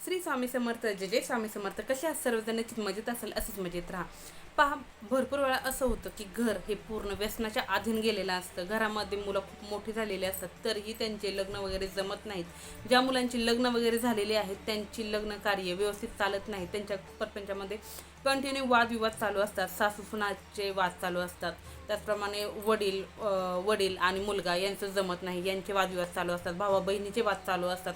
श्री स्वामी समर्थ जय जय स्वामी समर्थ. कसे सर्वजण? निश्चित मजेत असेल असंच मजेत राहा. पहा भरपूर वेळा असं होतं की घर हे पूर्ण व्यसनाच्या अधीन गेलेलं असतं. घरामध्ये मुलं खूप मोठी झालेली असतात तरीही त्यांचे लग्न वगैरे जमत नाहीत. ज्या मुलांची लग्न वगैरे झालेली आहेत त्यांची लग्न कार्य व्यवस्थित चालत नाही. त्यांच्या परपंचामध्ये कंटिन्यू वादविवाद चालू असतात सासू सुनाचे वाद चालू असतात. त्याचप्रमाणे वडील वडील आणि मुलगा यांचं जमत नाही यांचे वादविवाद चालू असतात. भावा बहिणीचे वाद चालू असतात.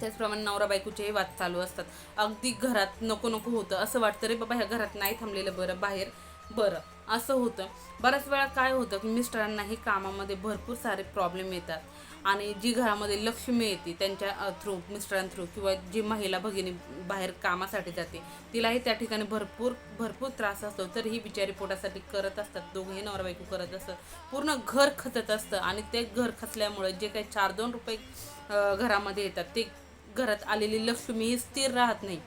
त्याचप्रमाणे नवरा बायकोचेही वाद चालू असतात. अगदी घरात नको नको होतं. असं वाटतं रे बाबा ह्या घरात नाही थांबलेलं बरं बाहेर बरं. असं होतं. बऱ्याच वेळा काय होतं की मिस्टरांनाही कामामध्ये भरपूर सारे प्रॉब्लेम येतात. आणि जी घरामध्ये लक्ष्मी येते त्यांच्या थ्रू मिस्टरां थ्रू किंवा जी महिला भगिनी बाहेर कामासाठी जाते तिलाही त्या ठिकाणी भरपूर भरपूर त्रास असतो. तरीही बिचारी पोटासाठी करत असतात. दोघंही नवरा बायको करत असतात. पूर्ण घर खचत असतं आणि ते घर खचल्यामुळे जे काही चार दोन रुपये घरामध्ये येतात ते घरात आलेली लक्ष्मी ही स्थिर राहत नाही.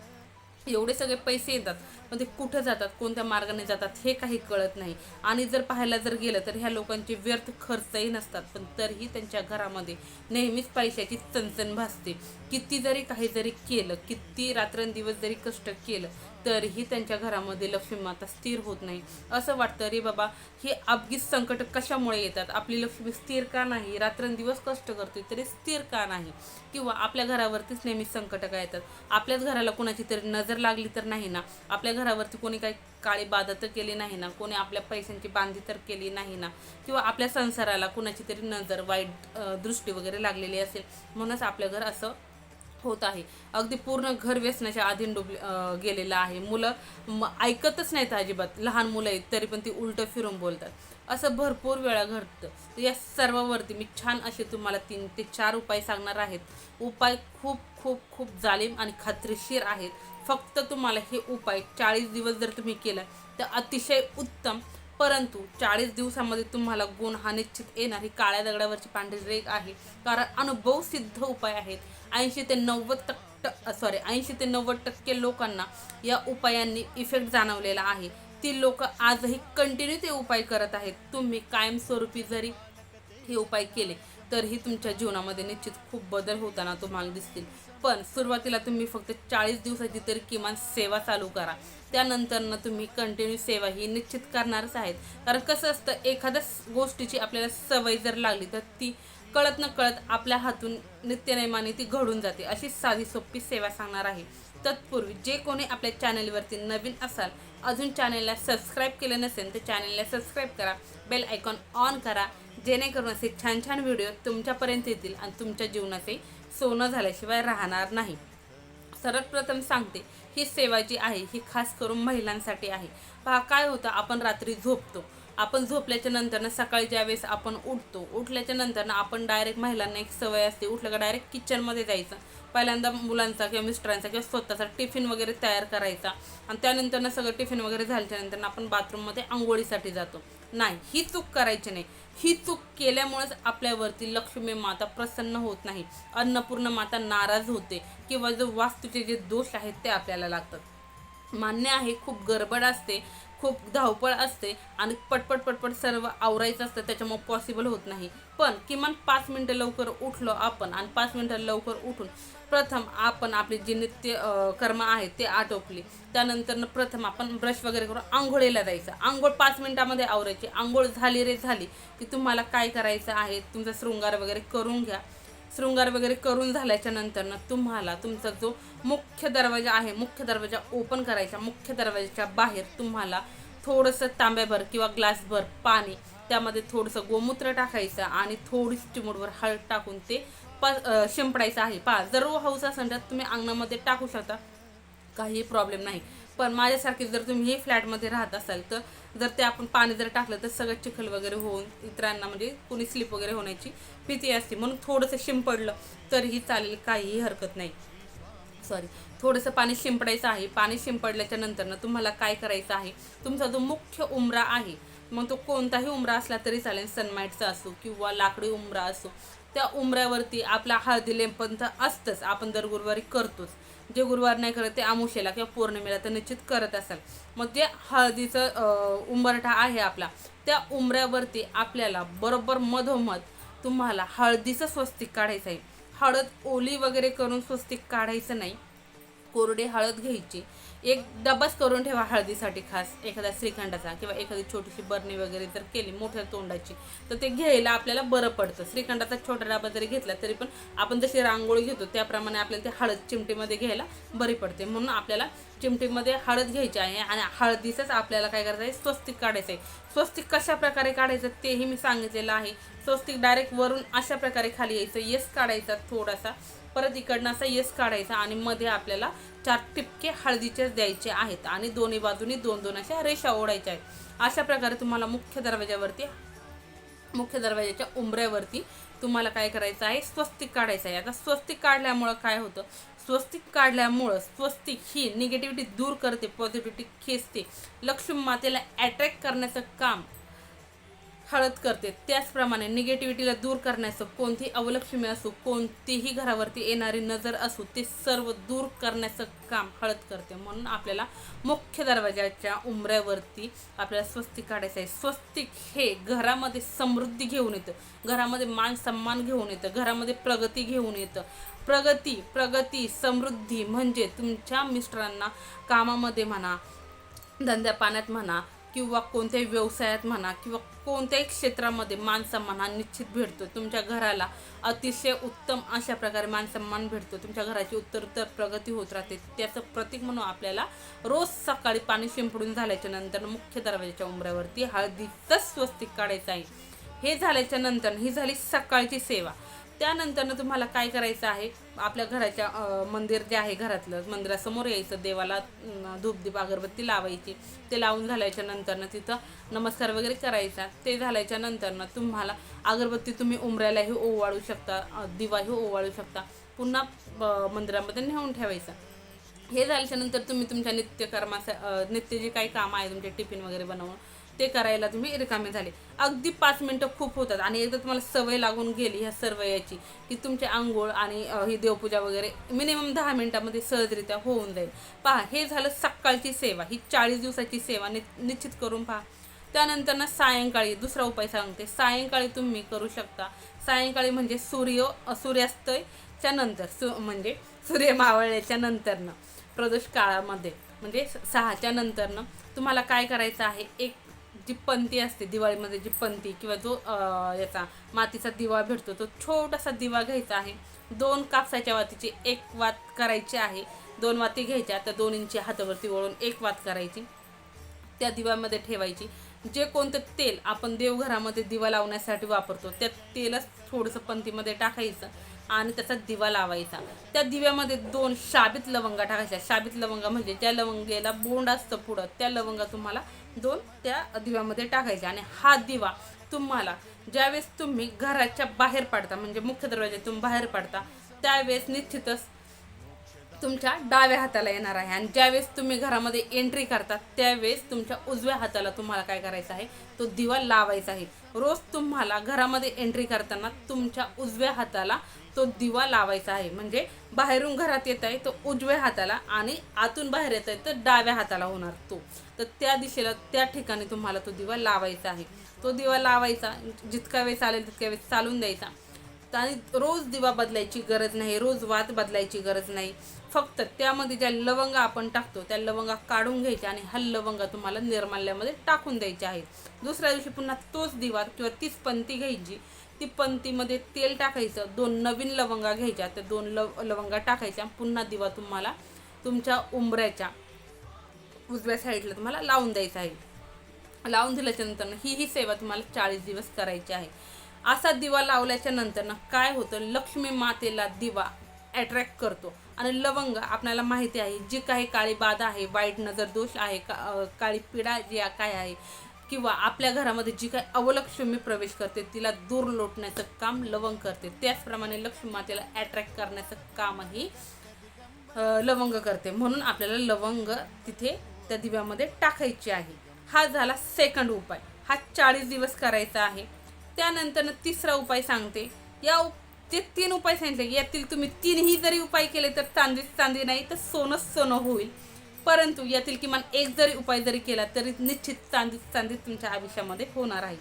एवढे सगळे पैसे येतात. पण ते कुठं जातात? कोणत्या मार्गाने जातात? हे काही कळत नाही. आणि जर पाहायला जर गेलं तर ह्या लोकांचे व्यर्थ खर्चही नसतात. पण तरीही त्यांच्या घरामध्ये नेहमीच पैशाची चणचण भासते. किती जरी काही जरी केलं किती रात्रंदिवस जरी कष्ट केलं तरीही त्यांच्या घरामध्ये लक्ष्मी माता स्थिर होत नाही. असं वाटतं रे बाबा हे अपघित संकट कशामुळे येतात? आपली लक्ष्मी स्थिर का नाही? रात्रंदिवस कष्ट करते तरी स्थिर का नाही? किंवा आपल्या घरावरतीच नेहमी संकट का येतात? आपल्याच घराला कोणाची तरी नजर लागली तर नाही ना? आपल्या घरावरती कोणी काही काळी बाधा तर केली नाही ना? कोणी आपल्या पैशांची बांधी तर केली नाही ना? किंवा आपल्या संसाराला कोणाची तरी नजर वाईट दृष्टी वगैरे लागलेली असेल? म्हणूनच आपलं घर असं होत आहे. अगदी पूर्ण घर व्यसनाच्या अधीन डुबले गेलेलं आहे. मुलं ऐकतच नाहीत अजिबात. लहान मुलं आहेत तरी पण ती उलटं फिरून बोलतात. असं भरपूर वेळा घडतं. तर या सर्वावरती मी छान असे तुम्हाला तीन ते चार उपाय सांगणार आहेत. उपाय खूप खूप खूप जालीम आणि खात्रीशीर आहेत. फक्त तुम्हाला हे उपाय चाळीस दिवस जर तुम्ही केला तर अतिशय उत्तम. परंतु चाळीस दिवसामध्ये तुम्हाला गुण हा निश्चित येणार. ही काळ्या दगडावरची पांढरी रेग आहे. कारण अनुभव सिद्ध उपाय आहेत. ऐंशी ते नव्वद टक्क सॉरी ऐंशी ते नव्वद टक्के लोकांना या उपायांनी इफेक्ट जाणवलेला आहे. ती लोक आजही कंटिन्यू ते उपाय करत आहेत. तुम्ही कायमस्वरूपी जरी हे उपाय केले तरीही तुमच्या जीवनामध्ये निश्चित खूप बदल होताना तुम्हाला दिसतील. पण सुरुवातीला तुम्ही फक्त चाळीस दिवसाची तरी किमान सेवा चालू करा. त्यानंतरनं तुम्ही कंटिन्यू सेवा ही निश्चित करणारच आहेत. कारण कसं असतं एखाद्या गोष्टीची आपल्याला सवय जर लागली तर ती कळत न कळत आपल्या हातून नित्यनेमाने ती घडून जाते. अशी साधी सोपी सेवा सांगणार आहे. तत्पूर्वी जे कोणी आपल्या चॅनलवरती नवीन असाल अजून चॅनलला सबस्क्राईब केलं नसेल तर चॅनलला सबस्क्राईब करा. बेल आयकॉन ऑन करा. जेणेकरून असे छान छान व्हिडिओ तुमच्यापर्यंत येतील आणि तुमच्या जीवनाचे सोनं झाल्याशिवाय राहणार नाही. सर्वप्रथम सांगते ही सेवा जी आहे ही खास करून महिलांसाठी आहे. पहा काय होतं आपण रात्री झोपतो. आपण झोपल्याच्या नंतर ना सकाळी ज्यावेळेस आपण उठतो उठल्याच्या नंतर ना आपण डायरेक्ट महिलांना एक सवय असते उठलं का डायरेक्ट किचनमध्ये जायचं. पहिल्यांदा मुलांचा किंवा मिस्टरांचा किंवा स्वतःचा टिफिन वगैरे तयार करायचा. आणि त्यानंतर ना सगळं टिफिन वगैरे झाल्याच्यानंतर आपण बाथरूममध्ये आंघोळीसाठी जातो. नाही ही चूक करायची नाही. ही चूक केल्यामुळेच आपल्यावरती लक्ष्मी माता प्रसन्न होत नाही. अन्नपूर्ण माता नाराज होते किंवा जो वास्तूचे जे दोष आहेत ते आपल्याला लागतात. मान्य आहे खूप गडबड असते. खूप धावपळ असते आणि पटपट पटपट सर्व आवरायचं असतं त्याच्यामुळे पॉसिबल होत नाही. पण किमान पाच मिनटं लवकर उठलो आपण आणि पाच मिनटं लवकर उठून प्रथम आपण आपली जी नित्य कर्म आहेत ते आटोपली. त्यानंतर प्रथम आपण ब्रश वगैरे करून आंघोळीला जायचं. आंघोळ पाच मिनटामध्ये आवरायची. आंघोळ झाली रे झाली की तुम्हाला काय करायचं आहे तुमचा शृंगार वगैरे करून घ्या. शृंगार वगैरे करून झाल्याच्यानंतर तुम्हाला तुमचा जो मुख्य दरवाजा आहे मुख्य दरवाजा ओपन करायचा मुख्य दरवाजाच्या बाहेर तुम्हाला थोडंसं तांब्याभर किंवा ग्लासभर पाणी त्यामध्ये थोडंसं गोमूत्र टाकायचं आणि थोडीशी चिमूटभर हळद टाकून ते प शिंपडायचं आहे. पा जर हौस असेल तर तुम्ही अंगणामध्ये टाकू शकता. काही प्रॉब्लेम नाही. पण माझ्यासारखे जर तुम्ही हे फ्लॅटमध्ये राहत असाल तर जर ते आपण पाणी जर टाकलं तर सगळं चिखल वगैरे होऊन इतरांना म्हणजे कुणी स्लिप वगैरे होण्याची भीती असते. म्हणून थोडंसं शिंपडलं तरीही चालेल काहीही हरकत नाही. सॉरी थोडंसं पाणी शिंपडायचं आहे. पाणी शिंपडल्याच्या नंतरनं तुम्हाला काय करायचं आहे? तुमचा जो मुख्य उमरा आहे मग तो कोणताही उमरा असला तरी चालेल. सनमाईटचा असो किंवा लाकडी उमरा असो. त्या उमऱ्यावरती आपला हळदी लेपन तर असतंच. आपण दर गुरुवारी करतोच. जे गुरुवार नाही करत ते आमुषेला किंवा पौर्णिमेला तर निश्चित करत असाल. मग जे हळदीचं उंबरठा आहे आपला त्या उंबऱ्यावरती आपल्याला बरोबर मधोमध तुम्हाला हळदीचं स्वस्तिक काढायचं आहे. हळद ओली वगैरे करून स्वस्तिक काढायचं नाही. कोरडी हळद घ्यायची. एक डबाच करून ठेवा हळदीसाठी खास एखादा श्रीखंडाचा किंवा एखादी छोटीशी बरणी वगैरे जर केली मोठ्या तोंडाची तर ते घ्यायला आपल्याला बरं पडतं. श्रीखंडाचा छोटा डबा जरी घेतला तरी पण आपण जशी रांगोळी घेतो त्याप्रमाणे आपल्याला ते हळद चिमटीमध्ये घ्यायला बरी पडते. म्हणून आपल्याला चिमटीमध्ये हळद घ्यायची आहे आणि हळदीचंच आपल्याला काय करायचं आहे? स्वस्तिक काढायचं आहे. स्वस्तिक कशा प्रकारे काढायचं तेही मी सांगितलेलं आहे. स्वस्तिक डायरेक्ट वरून अशा प्रकारे खाली यायचं. येस काढायचा थोडासा. परत इकडनं असा येस काढायचा आणि मध्ये आपल्याला चार टिपके हळदीचेच द्यायचे आहेत आणि दोन्ही बाजूनी दोन दोन अशा रेषा ओढायच्या आहेत. अशा प्रकारे तुम्हाला मुख्य दरवाजावरती मुख्य दरवाजाच्या उंबऱ्यावरती तुम्हाला काय करायचं आहे? स्वस्तिक काढायचं आहे. आता स्वस्तिक काढल्यामुळं काय होतं? स्वस्तिक काढल्यामुळं स्वस्तिक ही निगेटिव्हिटी दूर करते पॉझिटिव्हिटी खेचते. लक्ष्मी मातेला अट्रॅक्ट करण्याचं काम हळद करते. त्याचप्रमाणे निगेटिव्हिटीला दूर करण्याचं कोणती अवलक्ष्मी असो कोणतीही घरावरती येणारी नजर असो ते सर्व दूर करण्याचं काम हळद करते. म्हणून आपल्याला मुख्य दरवाजाच्या उंबऱ्यावरती आपल्याला स्वस्तिक काढायचं आहे. स्वस्तिक हे घरामध्ये समृद्धी घेऊन येतं. घरामध्ये मान सन्मान घेऊन येतं. घरामध्ये प्रगती घेऊन येतं. प्रगती प्रगती समृद्धी म्हणजे तुमच्या मिस्टरांना कामामध्ये म्हणा धंद्या पाण्यात म्हणा किंवा कोणत्याही व्यवसायात म्हणा किंवा कोणत्याही क्षेत्रामध्ये मानसन्मान हा निश्चित भेटतो. तुमच्या घराला अतिशय उत्तम अशा प्रकारे मानसन्मान भेटतो. तुमच्या घराची उत्तरोत्तर प्रगती होत राहते. त्याचं प्रतीक म्हणून आपल्याला रोज सकाळी पाणी शिंपडून झाल्याच्यानंतर मुख्य दरवाजाच्या उंबऱ्यावरती हळदीचंच स्वस्तिक काढायचं आहे. हे झाल्याच्यानंतर ही झाली सकाळची सेवा. त्यानंतरनं तुम्हाला काय करायचं आहे? आपल्या घराच्या मंदिर जे आहे घरातलं मंदिरासमोर यायचं देवाला धूपदीप अगरबत्ती लावायची. ते लावून झाल्याच्या नंतरनं तिथं नमस्कार वगैरे करायचा. ते झाल्याच्या नंतरनं तुम्हाला अगरबत्ती तुम्ही उमऱ्यालाही ओवाळू शकता दिवाही ओवाळू शकता. पुन्हा मंदिरामध्ये नेऊन ठेवायचा. हे झाल्याच्यानंतर तुम्ही तुमच्या नित्यकर्माचा नित्य जे काही काम आहे तुमचे टिफिन वगैरे बनवून ते करायला तुम्ही रिकामे झाले. अगदी पाच मिनटं खूप होतात आणि एकदा तुम्हाला सवय लागून गेली ह्या सर्व याची की तुमचे आंघोळ आणि ही देवपूजा वगैरे मिनिमम दहा मिनिटामध्ये सहजरित्या होऊन जाईल. पहा हे झालं सकाळची सेवा ही चाळीस दिवसाची सेवा नि निश्चित करून पहा. त्यानंतर ना सायंकाळी दुसरा उपाय सांगते. सायंकाळी तुम्ही करू शकता. सायंकाळी म्हणजे सूर्य सूर्यास्तच्या नंतर सु म्हणजे सूर्य मावळल्याच्या नंतरनं प्रदोष काळामध्ये म्हणजे सहाच्या नंतरनं तुम्हाला काय करायचं आहे? एक जी पंती असते दिवाळीमध्ये जी पंती किंवा जो याचा मातीचा दिवा भेटतो तो छोटासा दिवा घ्यायचा आहे. दोन कापसाच्या वातीची एक वात करायची आहे. दोन वाती घ्यायच्या तर दोन इंची हातावरती वळून एक वात करायची. त्या दिव्यामध्ये ठेवायची. जे कोणतं तेल आपण देवघरामध्ये दिवा लावण्यासाठी वापरतो त्या तेलच थोडंसं पंतीमध्ये टाकायचं आणि त्याचा दिवा लावायचा. त्या दिव्यामध्ये दोन शाबीत लवंगा टाकायच्या. शाबीत लवंगा म्हणजे ज्या लवंगेला बोंड असतं पुढं त्या लवंगा तुम्हाला दोन त्या दिव्यामध्ये टाकायचे आणि हा दिवा तुम्हाला ज्यावेळेस तुम्ही घराच्या बाहेर पडता म्हणजे मुख्य दरवाज्यातून बाहेर पडता त्यावेळेस निश्चितच तुमच्या डाव्या हाताला येणार आहे. आणि ज्यावेळेस तुम्ही घरामध्ये एंट्री करता त्यावेळेस तुमच्या उजव्या हाताला तुम्हाला काय करायचं आहे? तो दिवा लावायचा आहे. रोज तुम्हाला घरामध्ये एंट्री करताना तुमच्या उजव्या हाताला तो दिवा लावायचा आहे. म्हणजे बाहेरून घरात येत आहे तो उजव्या हाताला आणि आतून बाहेर येत आहे तर डाव्या हाताला होणार तो. तर त्या दिशेला त्या ठिकाणी तुम्हाला तो दिवा लावायचा आहे. तो दिवा लावायचा जितका वेळ चालेल तितक्या वेळ चालून द्यायचा. आणि रोज दिवा बदलायची गरज नाही रोज वात बदलायची गरज नाही. फक्त त्यामध्ये ज्या लवंगा आपण टाकतो त्या लवंगा काढून घ्यायच्या आणि हा लवंगा तुम्हाला निर्माल्यामध्ये टाकून द्यायचे आहेत. दुसऱ्या दिवशी पुन्हा तोच दिवा किंवा तीच पंती घ्यायची ती पंतीमध्ये तेल टाकायचं दोन नवीन लवंगा घ्यायच्या त्या दोन लव लवंगा टाकायच्या पुन्हा दिवा तुम्हाला तुमच्या उंबऱ्याच्या उजव्या साईडला तुम्हाला लावून द्यायचा आहे. लावून दिल्याच्या नंतर ही ही सेवा तुम्हाला चाळीस दिवस करायची आहे. असा दिवा लावल्याच्या नंतर काय होतं? लक्ष्मी मातेला दिवा अट्रॅक्ट करतो. आणि लवंग आपल्याला माहिती आहे जी काही काळी बाधा आहे वाईट नजर दोष आहे का काळी पिढा जी काय आहे किंवा आपल्या घरामध्ये जी काही अवलक्ष्मी प्रवेश करते तिला दूर लोटण्याचं काम लवंग करते. त्याचप्रमाणे लक्ष्मी मातेला अट्रॅक्ट करण्याचं कामही लवंग करते. म्हणून आपल्याला लवंग तिथे त्या दिव्यामध्ये टाकायची आहे. हा झाला सेकंड उपाय. हा चाळीस दिवस करायचा आहे. त्यानंतर तिसरा उपाय सांगते. या उप- जे तीन उपाय सांगितले यातील तुम्ही तीनही जरी उपाय केले तर चांदीच चांदी नाही तर सोनंच सोनं होईल. परंतु यातील किमान एक जरी उपाय जरी केला तरी निश्चित चांदी चांदी तुमच्या आयुष्यामध्ये होणार आहे.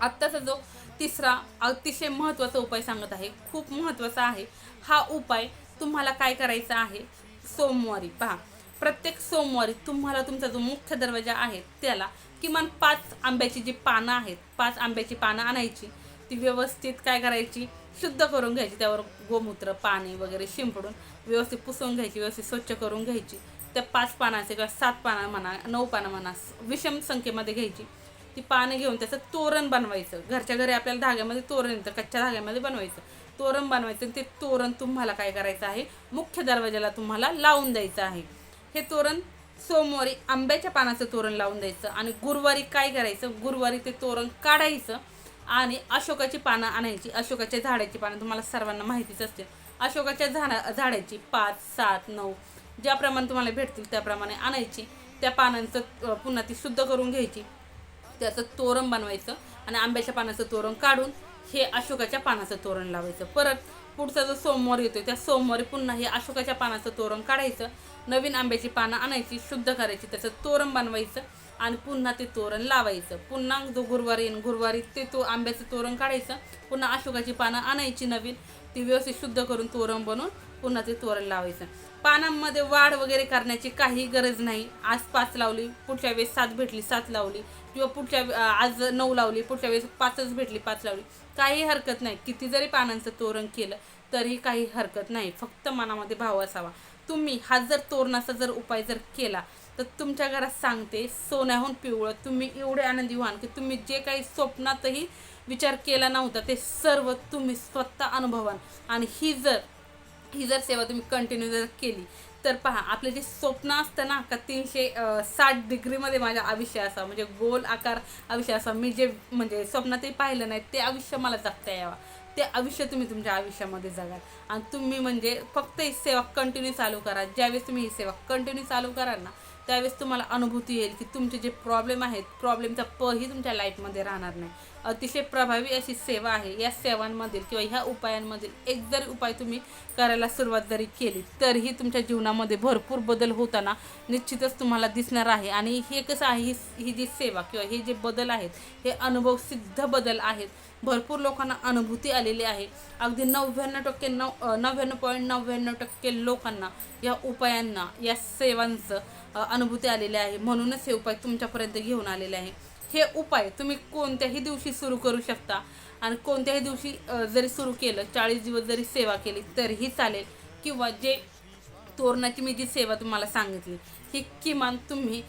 आत्ताचा जो तिसरा अतिशय महत्त्वाचा उपाय सांगत आहे खूप महत्त्वाचा आहे हा उपाय तुम्हाला काय करायचा आहे? सोमवारी पहा. प्रत्येक सोमवारी तुम्हाला तुमचा जो मुख्य दरवाजा आहे त्याला किमान पाच आंब्याची जी पानं आहेत पाच आंब्याची पानं आणायची ती व्यवस्थित काय करायची? शुद्ध करून घ्यायची. त्यावर गोमूत्र पाणी वगैरे शिंपडून व्यवस्थित पुसवून घ्यायची व्यवस्थित स्वच्छ करून घ्यायची. त्या पाच पानाचे किंवा सात पानं म्हणा नऊ पानं म्हणा विषम संख्येमध्ये घ्यायची. ती पानं घेऊन त्याचं तोरण बनवायचं. घरच्या घरी आपल्याला धाग्यामध्ये तोरण येतं कच्च्या धाग्यामध्ये बनवायचं. तोरण बनवायचं आणि ते तोरण तुम्हाला काय करायचं आहे? मुख्य दरवाजाला तुम्हाला लावून द्यायचं आहे. हे तोरण सोमवारी आंब्याच्या पानाचं तोरण लावून द्यायचं आणि गुरुवारी काय करायचं? गुरुवारी ते तोरण काढायचं आणि अशोकाची पानं आणायची. अशोकाच्या झाडाची पानं तुम्हाला सर्वांना माहितीच असते अशोकाच्या झाडा झाडाची पाच सात नऊ ज्याप्रमाणे तुम्हाला भेटतील त्याप्रमाणे आणायची. त्या पानांचं पुन्हा ती शुद्ध करून घ्यायची. त्याचं तोरण बनवायचं आणि आंब्याच्या पानाचं तोरण काढून हे अशोकाच्या पानाचं तोरण लावायचं. परत पुढचा जो सोमवार येतो त्या सोमवारी पुन्हा हे अशोकाच्या पानाचं तोरण काढायचं. नवीन आंब्याची पानं आणायची शुद्ध करायची त्याचं तोरण बनवायचं आणि पुन्हा ते तोरण लावायचं. पुन्हा जो गुरुवारी येईन गुरुवारी ते तो आंब्याचं तोरण काढायचं. पुन्हा अशोकाची पानं आणायची नवीन. ती व्यवस्थित शुद्ध करून तोरण बनवून पुन्हा ते तोरण लावायचं. पानांमध्ये वाढ वगैरे करण्याची काही गरज नाही. आज पाच लावली पुढच्या वेळेस सात भेटली सात लावली. किंवा पुढच्या वे- आज नऊ लावली पुढच्या वेळेस पाचच भेटली पाच लावली. काही हरकत नाही. किती जरी पानांचं तोरण केलं तरी काही हरकत नाही. फक्त मनामध्ये भाव असावा. तुम्ही हा जर तोरणाचा जर उपाय जर केला तर तुमच्या घरात सांगते सोन्याहून पिवळं. तुम्ही एवढे आनंदी व्हाल की तुम्ही जे काही स्वप्नातही विचार केला नव्हता ते सर्व तुम्ही स्वतः अनुभवाल. आणि ही जर ही जर सेवा तुम्ही कंटिन्यू जर केली तर पहा आपले जे स्वप्न असतं ना का तीनशे साठ डिग्रीमध्ये माझ्या आयुष्य असा म्हणजे गोल आकार आयुष्य असा मी जे म्हणजे स्वप्नातही पाहिलं नाही ते आयुष्य मला जगता यावं. ते आयुष्य तुम्ही तुमच्या आयुष्यामध्ये जगाल. आणि तुम्ही म्हणजे फक्त ही सेवा कंटिन्यू चालू करा. ज्यावेळेस तुम्ही ही सेवा कंटिन्यू चालू कराल ना त्यावेळेस तुम्हाला अनुभूती येईल की तुमचे जे प्रॉब्लेम आहेत प्रॉब्लेमचा पही तुमच्या लाईफमध्ये राहणार नाही. अतिशय प्रभावी अशी सेवा आहे. या सेवांमधील किंवा ह्या उपायांमधील एक जरी उपाय तुम्ही करायला सुरुवात जरी केली तरीही तुमच्या जीवनामध्ये भरपूर बदल होताना निश्चितच तुम्हाला दिसणार आहे. आणि हे कसं आहे ही ही जी सेवा किंवा हे जे बदल आहेत हे अनुभव सिद्ध बदल आहेत. भरपूर लोकांना अनुभूती आलेली आहे. अगदी नव्याण्णव टक्के नव नव्याण्णव पॉईंट नव्याण्णव टक्के लोकांना या उपायांना या सेवांचं अनुभूती आलेली आहे. म्हणूनच हे उपाय तुमच्यापर्यंत घेऊन आलेले आहे. हे उपाय तुम्ही कोणत्याही दिवशी सुरू करू शकता. आणि कोणत्याही दिवशी जरी सुरू केलं चाळीस दिवस जरी सेवा केली तरीही चालेल. किंवा जे तोरणाची मी जी सेवा तुम्हाला सांगितली ही किमान तुम्ही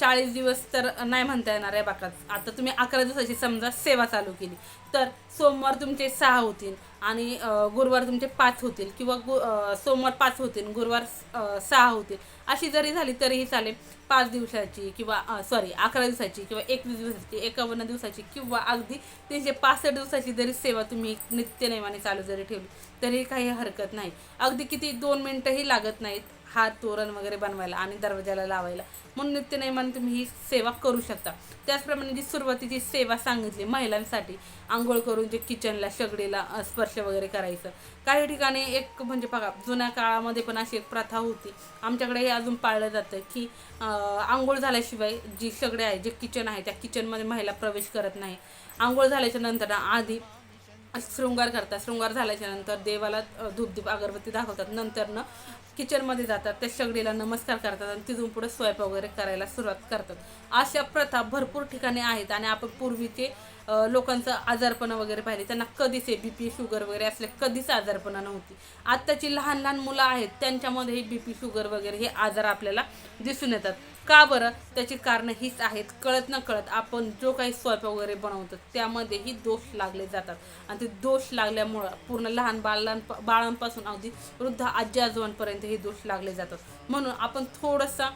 चाळीस दिवस तर नाही म्हणता येणार आहे बाकाच आता तुम्ही अकरा दिवसाची समजा सेवा चालू केली तर सोमवार तुमचे सहा होतील आणि गुरुवार तुमचे पाच होतील किंवा गु सोमवार पाच होतील गुरुवार सहा होतील. अशी जरी झाली तरीही चालेल पाच दिवसाची किंवा सॉरी अकरा दिवसाची किंवा एकवीस दिवसाची एकावन्न दिवसाची किंवा अगदी तीनशे पासष्ट दिवसाची जरी सेवा तुम्ही नित्यनेमाने चालू जरी ठेवली तरी काही हरकत नाही. अगदी किती दोन मिनटंही लागत नाहीत. हात तोरण वगैरे बनवायला आणि दरवाजाला लावायला. म्हणून नित्यनेमाने तुम्ही ही सेवा करू शकता. त्याचप्रमाणे जी सुरुवातीची सेवा सांगितली महिलांसाठी आंघोळ करून जे किचनला शेगडीला स्पर्श वगैरे करायचं. काही ठिकाणी एक म्हणजे बघा जुन्या काळामध्ये पण अशी एक प्रथा होती. आमच्याकडे हे अजून पाळलं जातं की आंघोळ झाल्याशिवाय जी शेगडी आहे जे किचन आहे त्या किचनमध्ये महिला प्रवेश करत नाही. आंघोळ झाल्याच्यानंतर आधी शृंगार करतात. शृंगार झाल्याच्यानंतर देवाला अ, अगरबत्ती दाखवतात. नंतरनं किचनमध्ये जातात. त्या शेगडीला नमस्कार करतात आणि तिथून पुढे स्वयंपाक वगैरे करायला सुरुवात करतात. अशा प्रथा भरपूर ठिकाणी आहेत आणि आपण पूर्वीचे लोकांचं आजारपणं वगैरे पाहिले. त्यांना कधीच बी पी शुगर वगैरे असले कधीच आजारपणं नव्हती. आत्ताची लहान लहान मुलं आहेत त्यांच्यामध्ये बी पी शुगर वगैरे हे आजार आपल्याला दिसून येतात. का बरं? त्याची कारणं हीच आहेत. कळत न कळत आपण जो काही स्वयंपाक वगैरे बनवतो त्यामध्येही दोष लागले जातात. आणि ते दोष लागल्यामुळं पूर्ण लहान बाळां बाळांपासून अगदी वृद्ध आजी आजोबांपर्यंत हे दोष लागले जातात. म्हणून आपण थोडंसं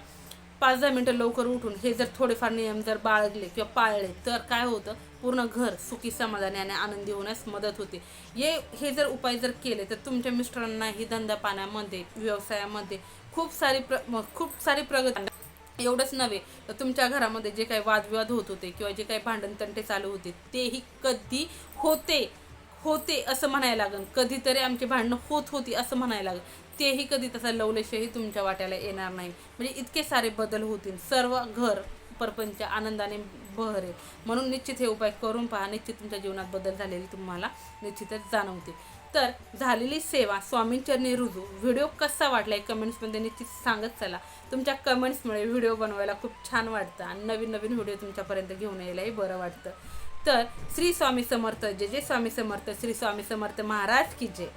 पाच दहा मिनटं लवकर उठून हे जर थोडेफार नियम जर बाळगले किंवा पाळले तर काय होतं? पूर्ण घर सुखी समाधानी आणि आनंदी होण्यास मदत होते. हे हे जर उपाय जर केले तर तुमच्या मिस्टरांनाही धंदा पाण्यामध्ये व्यवसायामध्ये खूप सारी प्र खूप सारी प्रगती एवढंच नव्हे तर तुमच्या घरामध्ये जे काही वादविवाद होत होते किंवा जे काही भांडणतंटे चालू होते तेही कधी होते होते असं म्हणायला लागन कधीतरी आमची भांडणं होत होती असं म्हणायला लागन तेही कधी तसा लवलेशही तुमच्या वाट्याला येणार नाही. म्हणजे इतके सारे बदल होतील. सर्व घर परपंच आनंदाने बहरेल. म्हणून निश्चित हे उपाय करून पहा. निश्चित तुमच्या जीवनात बदल झालेले तुम्हाला निश्चितच जाणवते तर झालेली सेवा स्वामींचरणी रुजू. व्हिडिओ कसा वाटला आहे कमेंट्समध्ये निश्चित सांगत चला. तुमच्या कमेंट्समुळे व्हिडिओ बनवायला खूप छान वाटतं आणि नवीन नवीन व्हिडिओ तुमच्यापर्यंत घेऊन यायलाही बरं वाटतं. तर श्री स्वामी समर्थ जे जे स्वामी समर्थ श्री स्वामी समर्थ महाराज की जय.